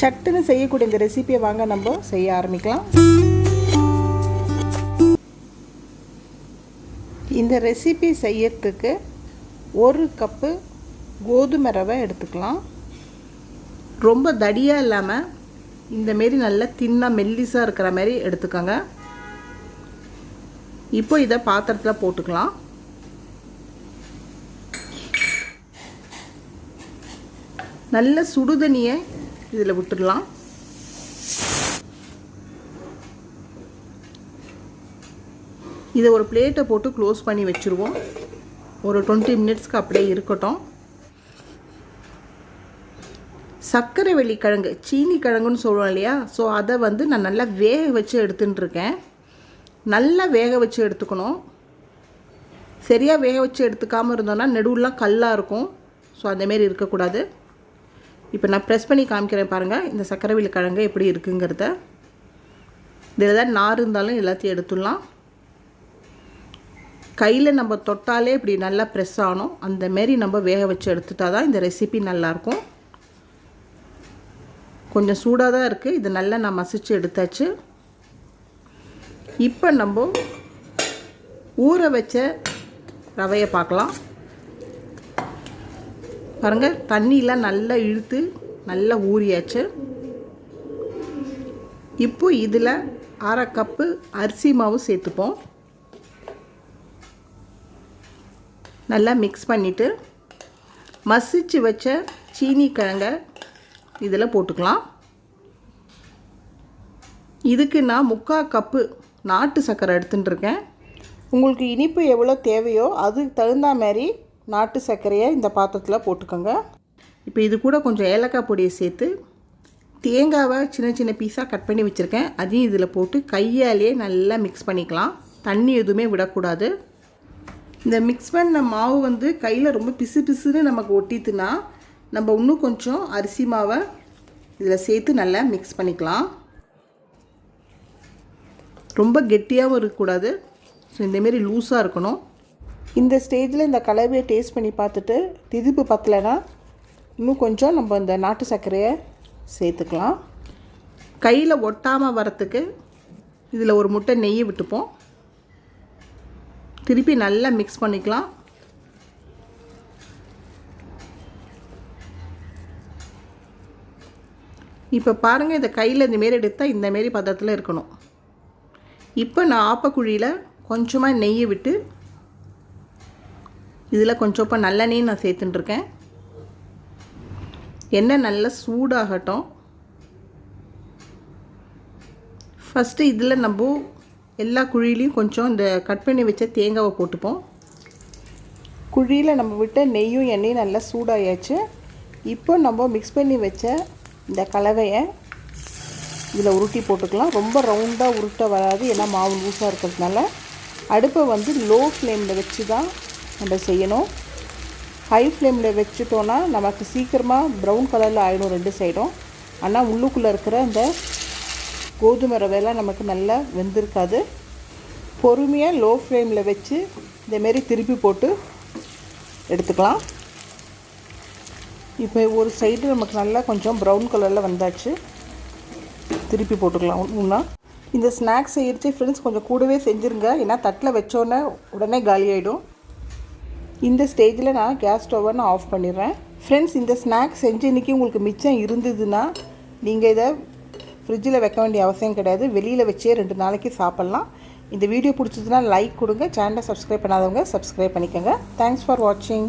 சட்டுன்னு செய்யக்கூடிய இந்த ரெசிபியை வாங்க நம்ம செய்ய ஆரம்பிக்கலாம். இந்த ரெசிபி செய்யறதுக்கு ஒரு கப்பு கோதுமை ரவை எடுத்துக்கலாம். ரொம்ப தடியாக இல்லாமல் இந்தமாரி நல்லா தின்னாக மெல்லிஸாக இருக்கிற மாதிரி எடுத்துக்கோங்க. இப்போ இதை பாத்திரத்தில் போட்டுக்கலாம். நல்ல சுடுதண்ணியை இதில் விட்டுடலாம். இதை ஒரு பிளேட்டை போட்டு க்ளோஸ் பண்ணி வச்சுருவோம். ஒரு டுவெண்ட்டி மினிட்ஸ்க்கு அப்படியே இருக்கட்டும். சர்க்கரை வெள்ளி கிழங்கு சீனி கிழங்குன்னு சொல்லுவோம் இல்லையா? ஸோ அதை வந்து நான் நல்லா வேக வச்சு எடுத்துன்னு இருக்கேன். நல்லா வேக வச்சு எடுத்துக்கணும். சரியாக வேக வச்சு எடுத்துக்காமல் இருந்தோன்னா நெடுவுலாம் கல்லாக இருக்கும். ஸோ அந்தமாரி இருக்கக்கூடாது. இப்போ நான் ப்ரெஸ் பண்ணி காமிக்கிறேன் பாருங்கள் இந்த சர்க்கரை கிழங்கு எப்படி இருக்குங்கிறத. இதில் தான் நார் இருந்தாலும் எல்லாத்தையும் எடுத்துடலாம். கையில் நம்ம தொட்டாலே இப்படி நல்லா ப்ரெஸ் ஆகணும். அந்தமாரி நம்ம வேக வச்சு எடுத்துட்டா தான் இந்த ரெசிபி நல்லாயிருக்கும். கொஞ்சம் சூடாக தான் இருக்குது இது நல்லா நான் மசிச்சு எடுத்தாச்சு. இப்போ நம்ம ஊற வச்ச ரவையை பார்க்கலாம். பாருங்கள் தண்ணியெலாம் நல்லா இழுத்து நல்லா ஊறியாச்சு. இப்போ இதில் அரை கப்பு அரிசி மாவு சேர்த்துப்போம். நல்லா மிக்ஸ் பண்ணிவிட்டு மசிச்சு வச்ச சீனி கிழங்கை இதில் போட்டுக்கலாம். இதுக்கு நான் முக்கால் கப்பு நாட்டு சர்க்கரை எடுத்துட்டுருக்கேன் உங்களுக்கு இனிப்பு எவ்வளோ தேவையோ அதுக்கு தகுந்த மாதிரி நாட்டு சர்க்கரையை இந்த பாத்திரத்தில் போட்டுக்கோங்க. இப்போ இது கூட கொஞ்சம் ஏலக்காய் பொடியை சேர்த்து தேங்காவை சின்ன சின்ன பீஸாக கட் பண்ணி வச்சுருக்கேன். அதையும் இதில் போட்டு கையாலேயே நல்லா மிக்ஸ் பண்ணிக்கலாம். தண்ணி எதுவுமே விடக்கூடாது. இந்த மிக்ஸ் பண்ண மாவு வந்து கையில் ரொம்ப பிசு பிசுன்னு நமக்கு ஒட்டித்துன்னா நம்ம இன்னும் கொஞ்சம் அரிசி மாவை இதில் சேர்த்து நல்லா மிக்ஸ் பண்ணிக்கலாம். ரொம்ப கெட்டியாகவும் இருக்கக்கூடாது. ஸோ இந்தமாரி லூஸாக இருக்கணும். இந்த ஸ்டேஜில் இந்த கலவையை டேஸ்ட் பண்ணி பார்த்துட்டு திதிப்பு பத்தலைன்னா இன்னும் கொஞ்சம் நம்ம இந்த நாட்டு சர்க்கரையை சேர்த்துக்கலாம். கையில் ஒட்டாமல் வரத்துக்கு இதில் ஒரு முட்டை நெய் விட்டுப்போம். திருப்பி நல்லா மிக்ஸ் பண்ணிக்கலாம். இப்போ பாருங்கள் இந்த கையில் இந்தமாரி எடுத்தால் இந்தமாரி பதத்தில் இருக்கணும். இப்போ நான் ஆப்பக்குழியில் கொஞ்சமாக நெய்யை விட்டு இதில் கொஞ்சம் இப்போ நல்லெண்ணெய் நான் சேர்த்துட்டுருக்கேன். எண்ணெய் நல்லா சூடாகட்டும். ஃபஸ்ட்டு இதில் நம்ம எல்லா குழியிலையும் கொஞ்சம் இந்த கட் பண்ணி வச்ச தேங்காவை போட்டுப்போம். குழியில் நம்ம விட்ட நெய்யும் எண்ணெயும் நல்லா சூடாயாச்சு. இப்போ நம்ம மிக்ஸ் பண்ணி வச்ச இந்த கலவையை இதில் உருட்டி போட்டுக்கலாம். ரொம்ப ரவுண்டாக உருட்ட வராது ஏன்னா மாவு லூஸாக இருக்கிறதுனால. அடுப்பை வந்து லோ ஃப்ளேமில் வச்சு தான் நம்ம செய்யணும். ஹை ஃப்ளேமில் வச்சுட்டோன்னா நமக்கு சீக்கிரமாக ப்ரௌன் கலரில் ஆகிடும் ரெண்டு சைடும் ஆனால் உள்ளுக்குள்ளே இருக்கிற அந்த கோதுமை ரவையெல்லாம் நமக்கு நல்லா வெந்திருக்காது. பொறுமையாக லோ ஃப்ளேமில் வச்சு இந்தமாரி திருப்பி போட்டு எடுத்துக்கலாம். இப்போ ஒரு சைடு நமக்கு நல்லா கொஞ்சம் ப்ரௌன் கலரில் வந்தாச்சு. திருப்பி போட்டுக்கலாம். ஒன்றா இந்த ஸ்நாக்ஸ் செய்யறச்சு ஃப்ரெண்ட்ஸ் கொஞ்சம் கூடவே செஞ்சுருங்க. ஏன்னா தட்டில் வச்சோன்னே உடனே காலியாகிடும் இந்த ஸ்டேஜில் நான் கேஸ் ஸ்டவ்வை நான் ஆஃப் பண்ணிடுறேன். ஃப்ரெண்ட்ஸ் இந்த ஸ்நாக்ஸ் செஞ்சு இன்றைக்கி உங்களுக்கு மிச்சம் இருந்ததுன்னா நீங்கள் இதை ஃப்ரிட்ஜில் வைக்க வேண்டிய அவசியம் கிடையாது. வெளியில் வச்சே ரெண்டு நாளைக்கு சாப்பிட்லாம். இந்த வீடியோ பிடிச்சதுன்னா லைக் கொடுங்க. சேனலை சப்ஸ்கிரைப் பண்ணாதவங்க சப்ஸ்கிரைப் பண்ணிக்கோங்க. தேங்க்ஸ் ஃபார் வாட்சிங்